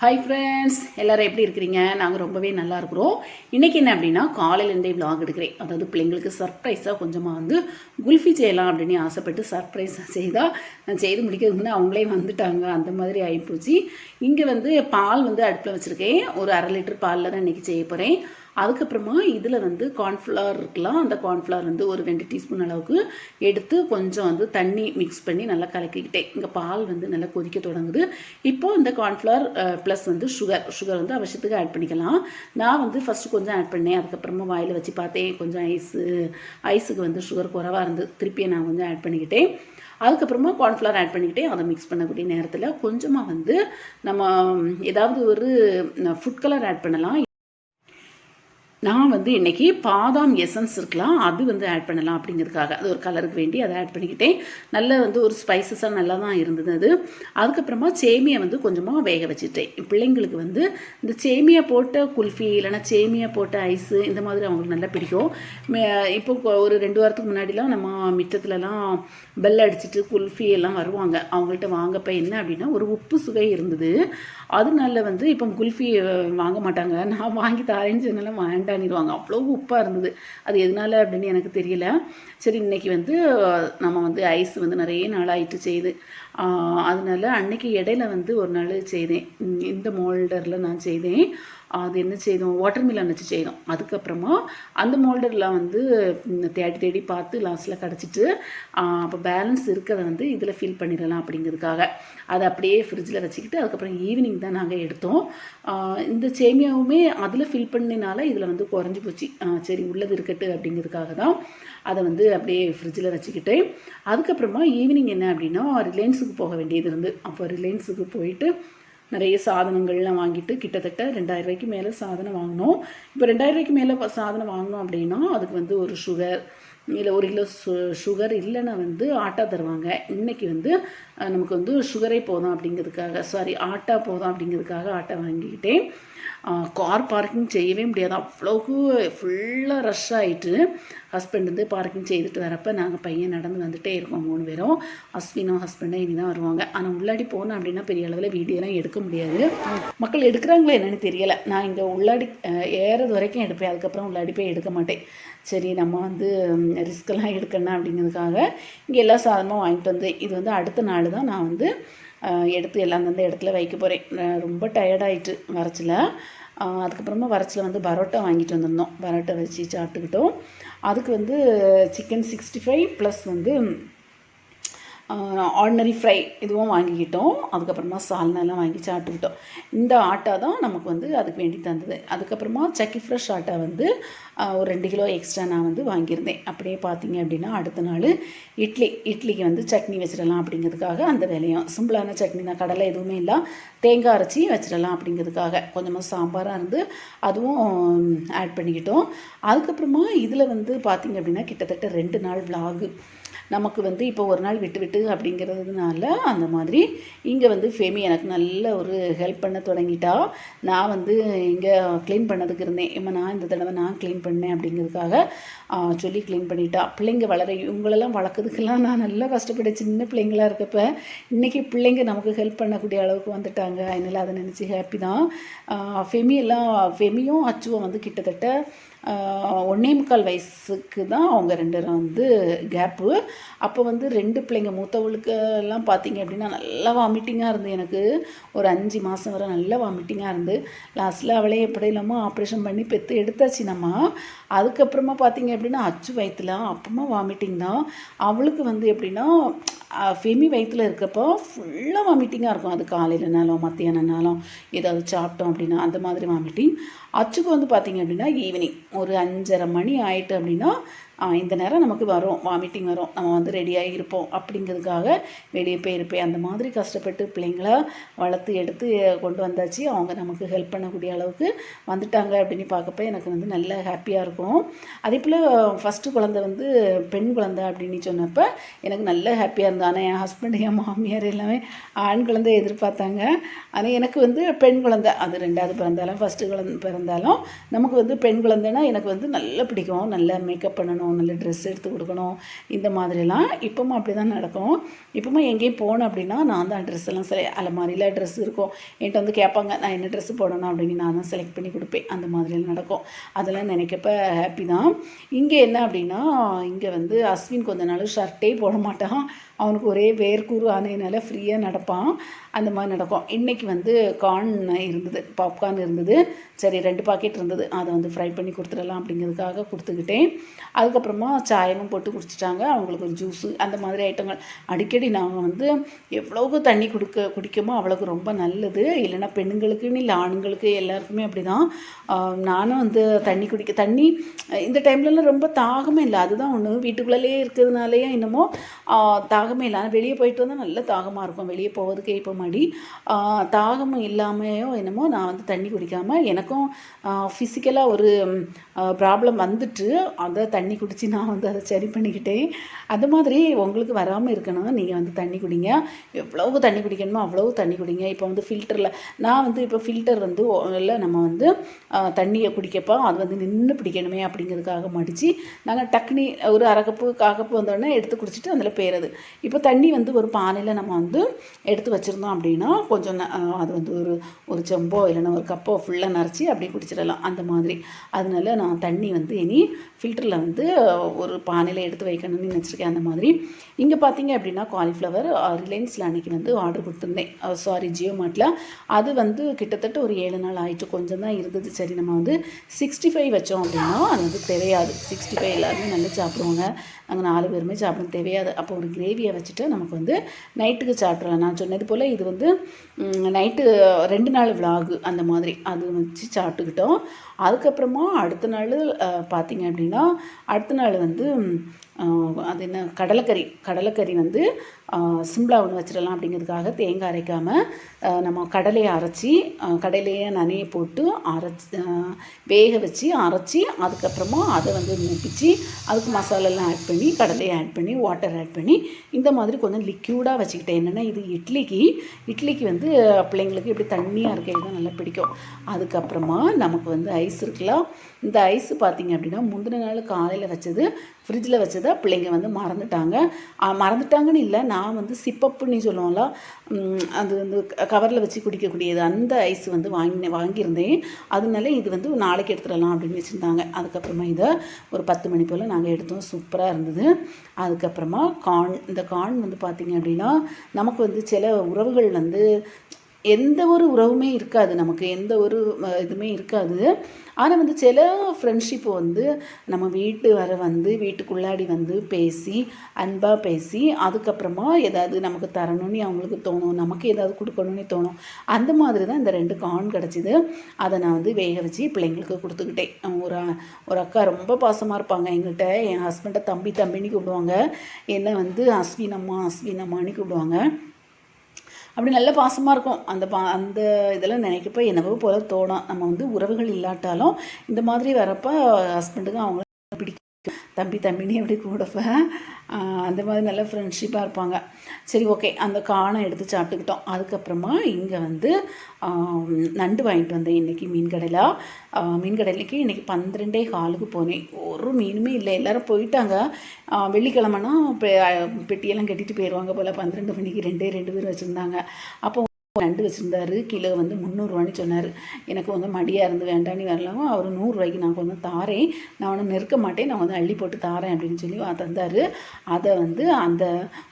Hi friends எல்லோரும் எப்படி இருக்கிறீங்க? நாங்கள் ரொம்பவே நல்லா இருக்கிறோம். இன்றைக்கி என்ன அப்படின்னா காலையிலேருந்தே vlog எடுக்கிறேன். அதாவது பிள்ளைங்களுக்கு சர்ப்ரைஸாக கொஞ்சமாக வந்து குல்ஃபி செய்யலாம் அப்படின்னு ஆசைப்பட்டு சர்ப்ரைஸ் செய்தால் நான் செய்து முடிக்கிறதுக்கு முன்னே அவங்களே வந்துட்டாங்க. அந்த மாதிரி ஆகிப்போச்சு இங்கே வந்து பால் வந்து அடுப்பில் வச்சுருக்கேன். ஒரு அரை லிட்டர் பாலில் தான் இன்றைக்கி செய்ய போகிறேன் அதுக்கப்புறமா இதில் வந்து கார்ன்ஃப்ளவர் இருக்கலாம். அந்த கார்ன்ஃப்ளவர் வந்து ஒரு ரெண்டு டீஸ்பூன் அளவுக்கு எடுத்து கொஞ்சம் வந்து தண்ணி மிக்ஸ் பண்ணி நல்லா கலக்கிக்கிட்டேன் இங்கே பால் வந்து நல்லா கொதிக்க தொடங்குது. இப்போ இந்த கார்ன்ஃப்ளவர் ப்ளஸ் வந்து சுகர் சுகர் வந்து அவசியத்துக்கு ஆட் பண்ணிக்கலாம். நான் வந்து ஃபஸ்ட்டு கொஞ்சம் ஆட் பண்ணேன். அதுக்கப்புறமா வாயில் வச்சு பார்த்தேன். கொஞ்சம் ஐஸு ஐஸுக்கு வந்து சுகர் குறவாக இருந்து திருப்பியை நான் கொஞ்சம் ஆட் பண்ணிக்கிட்டேன். அதுக்கப்புறமா கார்ன்ஃப்ளவர் ஆட் பண்ணிக்கிட்டே அதை மிக்ஸ் பண்ணக்கூடிய நேரத்தில் கொஞ்சமாக வந்து நம்ம ஏதாவது ஒரு ஃபுட் கலர் ஆட் பண்ணலாம். நான் வந்து இன்றைக்கி பாதாம் எசன்ஸ் இருக்கலாம் அது வந்து ஆட் பண்ணலாம் அப்படிங்கிறதுக்காக. அது ஒரு கலருக்கு வேண்டி அதை ஆட் பண்ணிக்கிட்டேன். நல்ல வந்து ஒரு ஸ்பைசஸாக நல்லா தான் இருந்தது அது. அதுக்கப்புறமா சேமியை வந்து கொஞ்சமாக வேக வச்சுட்டேன். பிள்ளைங்களுக்கு வந்து இந்த சேமியா போட்ட குல்ஃபி இல்லைன்னா சேமியா போட்ட ஐஸு இந்த மாதிரி அவங்களுக்கு நல்லா பிடிக்கும். மே- இப்போ கொ- ஒரு ரெண்டு வாரத்துக்கு முன்னாடிலாம் நம்ம மிச்சத்துலலாம் பெல் அடிச்சிட்டு குல்ஃபி எல்லாம் வருவாங்க. அவங்கள்ட்ட வாங்கப்போ என்ன அப்படின்னா ஒரு உப்பு சுவை இருந்தது. அதனால வந்து இப்போ குல்ஃபி வாங்க மாட்டாங்க. நான் வாங்கி தரேன்னு சொன்னாலும் வேண்டானிடுவாங்க அவ்வளோ உப்பாக இருந்தது. அது எதனால அப்படின்னு எனக்கு தெரியல. சரி இன்னைக்கு வந்து நம்ம வந்து ஐஸ் வந்து நிறைய நாள் ஆயிட்டு செய்து அதனால அன்னைக்கு இடையில வந்து ஒரு நாள் செய்தேன். இந்த மோல்டரில் நான் செய்தேன். அது என்ன செய்தோம்? வாட்டர் மிலன் வச்சு செய்தோம். அதுக்கப்புறமா அந்த மோல்டரில் வந்து தேடி தேடி பார்த்து லாஸ்ட்டில் கிடச்சிட்டு அப்போ பேலன்ஸ் இருக்கிறத வந்து இதில் ஃபில் பண்ணிடலாம் அப்படிங்கிறதுக்காக. அதை அப்படியே ஃப்ரிட்ஜில் வச்சுக்கிட்டு அதுக்கப்புறம் ஈவினிங் தான் நாங்கள் எடுத்தோம். இந்த சேமியாவுமே அதில் ஃபில் பண்ணினால இதில் வந்து குறைஞ்சி போச்சு. சரி உள்ளது இருக்கட்டு அப்படிங்கிறதுக்காக தான் அதை வந்து அப்படியே ஃப்ரிட்ஜில் வச்சுக்கிட்டு அதுக்கப்புறமா ஈவினிங் என்ன அப்படின்னா ரிலையன்ஸுக்கு போக வேண்டியது இருந்து. அப்போ ரிலையன்ஸுக்கு போயிட்டு நிறைய சாதனங்கள்லாம் வாங்கிட்டு கிட்டத்தட்ட ரெண்டாயிரம் ரூபாய்க்கு மேலே சாதனம் வாங்கினோம். இப்போ ரெண்டாயிரம் ரூபாய்க்கு மேலே ப- சாதனம் வாங்கினோம் அப்படின்னா அதுக்கு வந்து ஒரு சுகர் இல்லை ஒரு கிலோ சு சுகர் இல்லைன்னா வந்து ஆட்டா தருவாங்க. இன்றைக்கி வந்து நமக்கு வந்து சுகரே போதும் அப்படிங்கிறதுக்காக சாரி ஆட்டா போதும் அப்படிங்கிறதுக்காக ஆட்டா வாங்கிக்கிட்டேன். கார் பார்க்கிங் செய்யவே முடியாது. அவ்வளோக்கு ஃபுல்லாக ரஷ் ஆகிட்டு ஹஸ்பண்ட் வந்து பார்க்கிங் செய்துட்டு வரப்போ நாங்கள் பையன் நடந்து வந்துகிட்டே இருக்கோம் மூணு பேரும். அஸ்வினும் ஹஸ்பண்டும் இனி தான் வருவாங்க. ஆனால் உள்ளாடி போனோம் அப்படின்னா பெரிய அளவில் வீடியோலாம் எடுக்க முடியாது. மக்கள் எடுக்கிறாங்களோ என்னென்னு தெரியலை. நான் இங்கே உள்ளாடி ஏறது வரைக்கும் எடுப்பேன். அதுக்கப்புறம் உள்ளாடி போய் எடுக்க மாட்டேன். சரி நம்ம வந்து ரிஸ்க்கெல்லாம் எடுக்கணும் அப்படிங்கிறதுக்காக இங்கே எல்லா சாதனமும் வாங்கிட்டு வந்து இது வந்து அடுத்த நாள் தான் நான் வந்து எடுத்து எல்லாம் அந்த இடத்துல வைக்க போகிறேன் ரொம்ப டயர்டாயிட்டு வரச்சில். அதுக்கப்புறமா வரச்சில் வந்து பரோட்டா வாங்கிட்டு வந்திருந்தோம். பரோட்டா வச்சு சாப்பிட்டுக்கிட்டோம். அதுக்கு வந்து சிக்கன் சிக்ஸ்டி ஃபைவ் ப்ளஸ் வந்து ஆர்டினரி ஃப்ரை இதுவும் வாங்கிக்கிட்டோம். அதுக்கப்புறமா சால்னாலாம் வாங்கி சாப்பிட்டுக்கிட்டோம். இந்த ஆட்டா தான் நமக்கு வந்து அதுக்கு வேண்டி தந்தது. அதுக்கப்புறமா சக்கி ஃப்ரெஷ் ஆட்டா வந்து ஒரு ரெண்டு கிலோ எக்ஸ்ட்ரா நான் வந்து வாங்கியிருந்தேன். அப்படியே பார்த்தீங்க அப்படின்னா அடுத்த நாள் இட்லி இட்லிக்கு வந்து சட்னி வச்சிடலாம் அப்படிங்கிறதுக்காக அந்த வேலையும். சிம்பிளான சட்னி தான். கடலை எதுவுமே இல்லை. தேங்காய் அரைச்சி வச்சிடலாம் அப்படிங்கிறதுக்காக. கொஞ்சமாக சாம்பாராக இருந்து அதுவும் ஆட் பண்ணிக்கிட்டோம். அதுக்கப்புறமா இதில் வந்து பார்த்தீங்க அப்படின்னா கிட்டத்தட்ட ரெண்டு நாள் விலாகு நமக்கு வந்து இப்போ ஒரு நாள் விட்டு விட்டு அப்படிங்கிறதுனால அந்த மாதிரி இங்கே வந்து ஃபெமி எனக்கு நல்ல ஒரு ஹெல்ப் பண்ண தொடங்கிட்டா. நான் வந்து இங்கே க்ளீன் பண்ணதுக்கு இருந்தேன். இம்மா நான் இந்த தடவை நான் க்ளீன் பண்ணேன் அப்படிங்கிறதுக்காக சொல்லி க்ளீன் பண்ணிட்டா. பிள்ளைங்க வளர இவங்களெல்லாம் வளர்க்குறதுக்கெல்லாம் நான் நல்லா கஷ்டப்பட்டேன். சின்ன பிள்ளைங்களா இருக்கப்ப இன்றைக்கி பிள்ளைங்க நமக்கு ஹெல்ப் பண்ணக்கூடிய அளவுக்கு வந்துட்டாங்க. அதனால் அதை நினச்சி ஹாப்பி தான். ஃபெமி எல்லாம் ஃபெமியும் அச்சுவும் வந்து கிட்டத்தட்ட ஆஹ் முக்கால் வயசுக்கு தான் அவங்க ரெண்டு பேரும் வந்து கேப்பு அப்போ வந்து ரெண்டு பிள்ளைங்க மூத்தவளுக்கு எல்லாம் பார்த்தீங்க அப்படின்னா நல்லா வாமிட்டிங்காக இருந்து எனக்கு. ஒரு அஞ்சு மாதம் வரை நல்லா வாமிட்டிங்காக இருந்து. லாஸ்ட்டில் அவளே எப்படி இல்லாமல் ஆப்ரேஷன் பண்ணி பெற்று எடுத்தாச்சு நம்ம. அதுக்கப்புறமா பார்த்தீங்க அப்படின்னா அச்சு வயிற்றுல அப்பமா வாமிட்டிங் தான். அவளுக்கு வந்து எப்படின்னா ஃபெமி வயிற்றுல இருக்கப்போ ஃபுல்லாக வாமிட்டிங்காக இருக்கும். அது காலையிலனாலும் மத்தியானம்னாலும் ஏதாவது சாப்பிட்டோம் அப்படின்னா அந்த மாதிரி வாமிட்டிங் அச்சுக்கு வந்து பார்த்தீங்க அப்படின்னா ஈவினிங் ஒரு அஞ்சரை மணி ஆயிட்டு அப்படின்னா இந்த நேரம் நமக்கு வரும் வாமிட்டிங் வரும். நம்ம வந்து ரெடியாகி இருப்போம் அப்படிங்கிறதுக்காக வெளியே போயிருப்பேன் அந்த மாதிரி கஷ்டப்பட்டு பிள்ளைங்கள வளர்த்து எடுத்து கொண்டு வந்தாச்சு. அவங்க நமக்கு ஹெல்ப் பண்ணக்கூடிய அளவுக்கு வந்துட்டாங்க அப்படின்னு பார்க்கப்ப எனக்கு வந்து நல்ல ஹாப்பியாக இருக்கும். அதே போல் ஃபஸ்ட்டு குழந்தை வந்து பெண் குழந்தை அப்படின்னு சொன்னப்போ எனக்கு நல்ல ஹாப்பியாக இருந்தது ஆனால் என் ஹஸ்பண்ட் என் மாமியார் எல்லாமே ஆண் குழந்தை எதிர்பார்த்தாங்க. ஆனால் எனக்கு வந்து பெண் குழந்தை அது ரெண்டாவது பிறந்தாலும் ஃபஸ்ட்டு குழந்தை பிறந்தாலும் நமக்கு வந்து பெண் குழந்தைன்னா எனக்கு வந்து நல்லா பிடிக்கும். நல்லா மேக்கப் பண்ணணும். கொடுக்கணும் நல்ல ட்ரெஸ் எடுத்து கொடுக்கணும். இந்த மாதிரிலாம் இப்போமா அப்படி தான் நடக்கும். இப்போமா எங்கேயும் போனேன் அப்படின்னா நான் தான் ட்ரெஸ் எல்லாம் செல அலமாரியில் ட்ரெஸ் இருக்கும். என்கிட்ட வந்து கேட்பாங்க நான் என்ன ட்ரெஸ் போடணும்? அப்படின்னு நான் தான் செலக்ட் பண்ணி கொடுப்பேன். அந்த மாதிரிலாம் நடக்கும். அதெல்லாம் நினைக்கப்ப ஹாப்பி தான். இங்கே என்ன அப்படின்னா இங்கே வந்து அஸ்வின் கொஞ்ச நாள் ஷர்ட்டே போட மாட்டான். அவனுக்கு ஒரே வேர்க்கூறு ஆனதுனால ஃப்ரீயாக நடப்பான். அந்த மாதிரி நடக்கும். இன்றைக்கி வந்து கார்ன் இருந்தது பாப்கார்ன் இருந்தது. சரி ரெண்டு பாக்கெட் இருந்தது. அதை வந்து ஃப்ரை பண்ணி கொடுத்துடலாம் அப்படிங்கிறதுக்காக கொடுத்துக்கிட்டேன். அதுக்கு அதுக்கப்புறமா சாயமும் போட்டு குடிச்சிட்டாங்க. அவங்களுக்கு ஒரு ஜூஸு அந்த மாதிரி ஐட்டங்கள். அடிக்கடி நாங்கள் வந்து எவ்வளோக்கு தண்ணி குடிக்க குடிக்கமோ அவ்வளோக்கு ரொம்ப நல்லது. இல்லைன்னா பெண்களுக்குன்னு இல்லை ஆண்களுக்கு எல்லாருக்குமே அப்படி தான் நானும் வந்து தண்ணி குடிக்க தண்ணி இந்த டைம்லலாம் ரொம்ப தாகமே இல்லை. அதுதான் ஒன்று வீட்டுக்குள்ளே இருக்கிறதுனாலேயே என்னமோ தாகமே இல்லை. ஆனால் வெளியே போயிட்டு வந்தால் நல்ல தாகமாக இருக்கும். வெளியே போவதுக்கே இப்போ மாடி. தாகம் இல்லாமையோ என்னமோ நான் வந்து தண்ணி குடிக்காமல் எனக்கும் ஃபிசிக்கலாக ஒரு ப்ராப்ளம் வந்துட்டு அதை தண்ணி குடித்து நான் வந்து அதை சரி பண்ணிக்கிட்டேன். அது மாதிரி உங்களுக்கு வராமல் இருக்கணும். நீங்கள் வந்து தண்ணி குடிங்க. எவ்வளவு தண்ணி குடிக்கணுமோ அவ்வளவு தண்ணி குடிங்க. இப்போ வந்து ஃபில்டரில் நான் வந்து இப்போ ஃபில்டர் வந்து இல்லை நம்ம வந்து தண்ணியை குடிக்கப்போ அது வந்து நின்று பிடிக்கணுமே அப்படிங்கிறதுக்காக மடித்து நாங்கள் டக்குனி ஒரு அரைக்கப்பு காக்கப்பு வந்தோடனே எடுத்து குடிச்சிட்டு அதில் பேரது இப்போ தண்ணி வந்து ஒரு பானையில் நம்ம வந்து எடுத்து வச்சுருந்தோம் அப்படின்னா கொஞ்சம் அது வந்து ஒரு ஒரு செம்போ இல்லைன்னா ஒரு கப்போ ஃபுல்லாக நிறச்சி அப்படியே குடிச்சிடலாம். அந்த மாதிரி. அதனால நான் தண்ணி வந்து இனி ஃபில்டரில் வந்து ஒரு பானையில் எடுத்து வைக்கணும்னு நினச்சிருக்கேன். அந்த மாதிரி. இங்கே பார்த்தீங்க அப்படின்னா காலிஃப்ளவர் ரிலையன்ஸில் அன்றைக்கி வந்து ஆர்டர் கொடுத்துருந்தேன். சாரி ஜியோ மார்ட்டில் அது வந்து கிட்டத்தட்ட ஒரு ஏழு நாள் ஆயிட்டு கொஞ்சம் தான் இருந்தது. சரி நம்ம வந்து சிக்ஸ்டி ஃபைவ் வச்சோம் அப்படின்னா அது வந்து தெரியாது சிக்ஸ்டி ஃபைவ் எல்லாருமே நல்லா சாப்பிடுவாங்க. நாங்கள் நாலு பேருமே சாப்பிட தேவையாது. அப்போ ஒரு கிரேவியை வச்சுட்டு நமக்கு வந்து நைட்டுக்கு சாப்பிட்றலாம் நான் சொன்னது போல் இது வந்து நைட்டு ரெண்டு நாள் விலாகு அந்த மாதிரி அது வச்சு சாப்பிட்டுக்கிட்டோம். அதுக்கப்புறமா அடுத்த நாள் பார்த்திங்க அப்படின்னா அடுத்த நாள் வந்து அது என்ன கடலைக்கறி. கடலைக்கறி வந்து சிம்லா ஒன்று வச்சிடலாம் அப்படிங்கிறதுக்காக தேங்காய் அரைக்காமல் நம்ம கடலையை அரைச்சி கடலையை நனைய போட்டு அரைச்சி வேக வச்சு அரைச்சி அதுக்கப்புறமா அதை வந்து மூப்பிச்சு அதுக்கு மசாலாலாம் ஆட் பண்ணி கடலையை ஆட் பண்ணி வாட்டர் ஆட் பண்ணி இந்த மாதிரி கொஞ்சம் லிக்யூடாக வச்சுக்கிட்டேன். என்னென்னா இது இட்லிக்கு இட்லிக்கு வந்து பிள்ளைங்களுக்கு இப்படி தண்ணியாக இருக்கிறது தான் நல்லா பிடிக்கும். அதுக்கப்புறமா நமக்கு வந்து ஐஸ் இருக்கலாம். இந்த ஐஸ் பார்த்திங்க அப்படின்னா முந்தின நாள் காலையில் வச்சது ஃப்ரிட்ஜில் வச்சதை பிள்ளைங்க வந்து மறந்துட்டாங்க. மறந்துட்டாங்கன்னு இல்லை நான் வந்து சிப்பப்புன்னு சொல்லுவோம்ல அது வந்து கவரில் வச்சு குடிக்கக்கூடியது அந்த ஐஸ் வந்து வாங்கினேன் வாங்கியிருந்தேன். அதனால இது வந்து நாளைக்கு எடுத்துடலாம் அப்படின்னு வச்சுருந்தாங்க. அதுக்கப்புறமா இதை ஒரு பத்து மணி போல் நாங்கள் எடுத்தோம். சூப்பராக இருந்தது. அதுக்கப்புறமா கார்ன் இந்த கார்ன் வந்து பார்த்திங்க அப்படின்னா நமக்கு வந்து சில உறவுகள் வந்து எந்த ஒரு உறவுமே இருக்காது. நமக்கு எந்த ஒரு இதுவுமே இருக்காது. ஆனால் வந்து சில ஃப்ரெண்ட்ஷிப்பு வந்து நம்ம வீட்டு வர வந்து வீட்டுக்குள்ளாடி வந்து பேசி அன்பாக பேசி அதுக்கப்புறமா ஏதாவது நமக்கு தரணும்னு அவங்களுக்கு தோணும் நமக்கு ஏதாவது கொடுக்கணும்னு தோணும். அந்த மாதிரி தான் இந்த ரெண்டு கார்ன் கிடச்சிது. அதை நான் வந்து வேக வச்சு பிள்ளைங்களுக்கு கொடுத்துக்கிட்டேன். ஒரு ஒரு அக்கா ரொம்ப பாசமாக இருப்பாங்க. எங்கள்கிட்ட என் ஹஸ்பண்டை தம்பி தம்பின்னு கூப்பிடுவாங்க. என்னை வந்து அஸ்வினம்மா அஸ்வினம்மான்னு கூப்பிடுவாங்க. அப்படி நல்ல பாசமாக இருக்கும். அந்த பா அந்த இதெல்லாம் நினைக்கப்போ என்னவோ போல் தோணும். நம்ம வந்து உறவுகள் இல்லாட்டாலும் இந்த மாதிரி வரப்போ ஹஸ்பண்டுக்கு அவங்க தம்பி தம்பினே எப்படி கூடப்பேன் அந்த மாதிரி நல்ல ஃப்ரெண்ட்ஷிப்பாக இருப்பாங்க. சரி ஓகே அந்த காணை எடுத்து சாப்பிட்டுக்கிட்டோம். அதுக்கப்புறமா இங்கே வந்து நண்டு வாங்கிட்டு வந்தேன் இன்றைக்கி மீன் கடையில் மீன் கடையிலைக்கு இன்றைக்கி பன்னிரெண்டே காலுக்கு போனேன். ஒரு மீனுமே இல்லை. எல்லோரும் போயிட்டாங்க. வெள்ளிக்கிழமைனா பெட்டியெல்லாம் கட்டிட்டு போயிடுவாங்க போல். பன்னிரெண்டு மணிக்கு ரெண்டே ரெண்டு பேர் வச்சுருந்தாங்க. அப்போ நண்டு வச்சுருந்தாரு. கிலோ வந்து முந்நூறுரூவான்னு சொன்னார். எனக்கு வந்து மடியாக இருந்து வேண்டான்னு வரலாமோ? அவர் நூறுரூவாய்க்கு நான் கொஞ்சம் தாரேன். நான் ஒன்று நிற்க மாட்டேன். நான் வந்து அள்ளி போட்டு தாரேன் அப்படின்னு சொல்லி தந்தார். அதை வந்து அந்த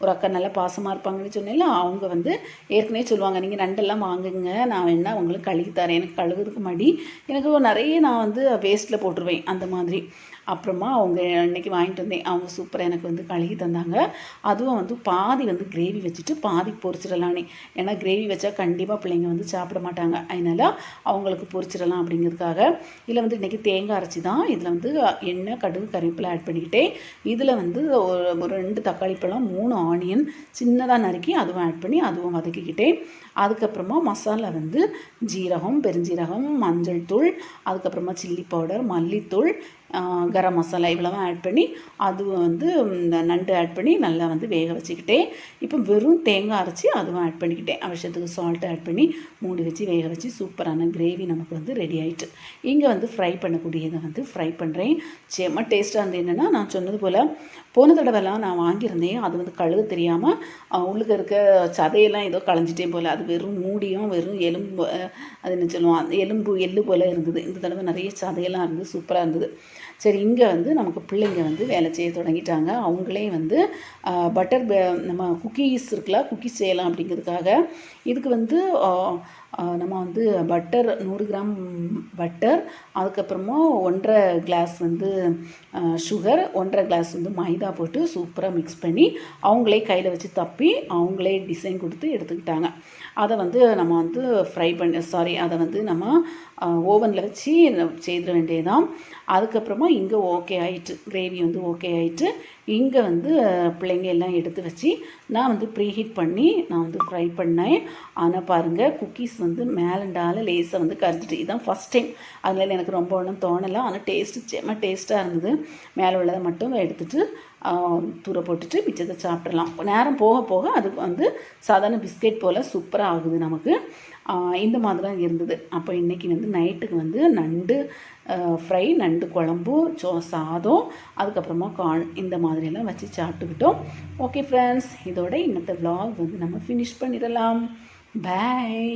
ஒரு அக்கா நல்லா பாசமாக இருப்பாங்கன்னு சொன்னால அவங்க வந்து ஏற்கனவே சொல்லுவாங்க நீங்கள் நண்டெல்லாம் வாங்குங்க. நான் வேணால் உங்களுக்கு கழுகி தரேன். எனக்கு கழுகுறதுக்கு மடி. எனக்கு நிறைய நான் வந்து வேஸ்ட்டில் போட்டுருவேன். அந்த மாதிரி. அப்புறமா அவங்க அன்றைக்கி வாங்கிட்டு வந்தேன். அவங்க சூப்பராக எனக்கு வந்து கழுகி தந்தாங்க. அதுவும் வந்து பாதி வந்து கிரேவி வச்சுட்டு பாதி பொரிச்சிடலானே. ஏன்னா கிரேவி வச்சா கண்டிப்பாக பிள்ளைங்க வந்து சாப்பிட மாட்டாங்க. அதனால் அவங்களுக்கு பொரிச்சிடலாம் அப்படிங்கிறதுக்காக. இதில் வந்து இன்றைக்கி தேங்காய் அரைச்சி தான். இதில் வந்து எண்ணெய் கடுகு கறிவேப்பிலை ஆட் பண்ணிக்கிட்டேன். இதில் வந்து ஒரு ஒரு ரெண்டு தக்காளி பழம் மூணு ஆனியன் சின்னதாக நறுக்கி அதுவும் ஆட் பண்ணி அதுவும் வதக்கிக்கிட்டேன். அதுக்கப்புறமா மசாலா வந்து ஜீரகம் பெருஞ்சீரகம் மஞ்சள் தூள் அதுக்கப்புறமா சில்லி பவுடர் மல்லித்தூள் கரம் மசாலா இவ்வளவும் ஆட் பண்ணி அது வந்து இந்த நண்டு ஆட் பண்ணி நல்லா வந்து வேக வச்சுக்கிட்டேன் இப்போ வெறும் தேங்காய் அரைச்சி அதுவும் ஆட் பண்ணிக்கிட்டேன். அவசியத்துக்கு சால்ட் ஆட் பண்ணி மூடி வச்சு வேக வச்சு சூப்பரான கிரேவி நமக்கு வந்து ரெடி ஆகிட்டு இங்கே வந்து ஃப்ரை பண்ணக்கூடியதை வந்து ஃப்ரை பண்ணுறேன் செம்ம டேஸ்ட்டாக இருந்தது என்னென்னா நான் சொன்னது போல் போன தடவைலாம் நான் வாங்கியிருந்தேன். அது வந்து கழுக தெரியாமல் உள்ளுக்கு இருக்க சதையெல்லாம் ஏதோ களைஞ்சிட்டே போல். அது வெறும் மூடியும் வெறும் எலும்பு அது என்ன சொல்லுவோம் அந்த எலும்பு எள்ளு போல் இருந்தது. இந்த தடவை நிறைய சதையெல்லாம் இருந்து சூப்பராக இருந்தது. சரி இங்கே வந்து நமக்கு பிள்ளைங்க வந்து வேலை செய்ய தொடங்கிட்டாங்க. அவங்களே வந்து பட்டர் நம்ம குக்கீஸ் இருக்குல்ல குக்கீஸ் செய்யலாம் அப்படிங்கிறதுக்காக. இதுக்கு வந்து நம்ம வந்து பட்டர் நூறு கிராம் பட்டர் அதுக்கப்புறமா ஒன்றரை கிளாஸ் வந்து சுகர் ஒன்றரை கிளாஸ் வந்து மைதா போட்டு சூப்பராக மிக்ஸ் பண்ணி அவங்களே கையில் வச்சு தப்பி அவங்களே டிசைன் கொடுத்து எடுத்துக்கிட்டாங்க. அதை வந்து நம்ம வந்து ஃப்ரை பண்ணி சாரி அதை வந்து நம்ம ஓவனில் வச்சு செய்திட வேண்டியதுதான். அதுக்கப்புறமா இங்கே ஓகே ஆயிட்டு கிரேவி வந்து ஓகே ஆயிட்டு இங்கே வந்து பிள்ளைங்க எல்லாம் எடுத்து வச்சு நான் வந்து ப்ரீஹீட் பண்ணி நான் வந்து ஃப்ரை பண்ணேன். ஆனால் பாருங்கள் குக்கீஸ் வந்து மேலண்டால லேஸை வந்து கரைச்சிட்டு இதுதான் ஃபஸ்ட் டைம் அதனால எனக்கு ரொம்ப ஒன்றும் தோணலை. ஆனால் டேஸ்ட்டு செம்ம டேஸ்ட்டாக இருந்தது. மேலே உள்ளதை மட்டும் எடுத்துகிட்டு தூர போட்டுட்டு மிச்சத்தை சாப்பிட்றலாம் நேரம் போக போக அது வந்து சாதாரண பிஸ்கெட் போல் சூப்பராக ஆகுது நமக்கு. இந்த மாதிரி தான் இருந்தது. அப்போ இன்றைக்கி வந்து நைட்டுக்கு வந்து நண்டு ஃப்ரை நண்டு குழம்பு சோ சாதம் அதுக்கப்புறமா கார்ன் இந்த மாதிரியெல்லாம் வச்சு சாப்பிட்டுக்கிட்டோம். ஓகே ஃப்ரெண்ட்ஸ் இதோட இன்னத்த vlog வந்து நம்ம ஃபினிஷ் பண்ணிடலாம். பாய்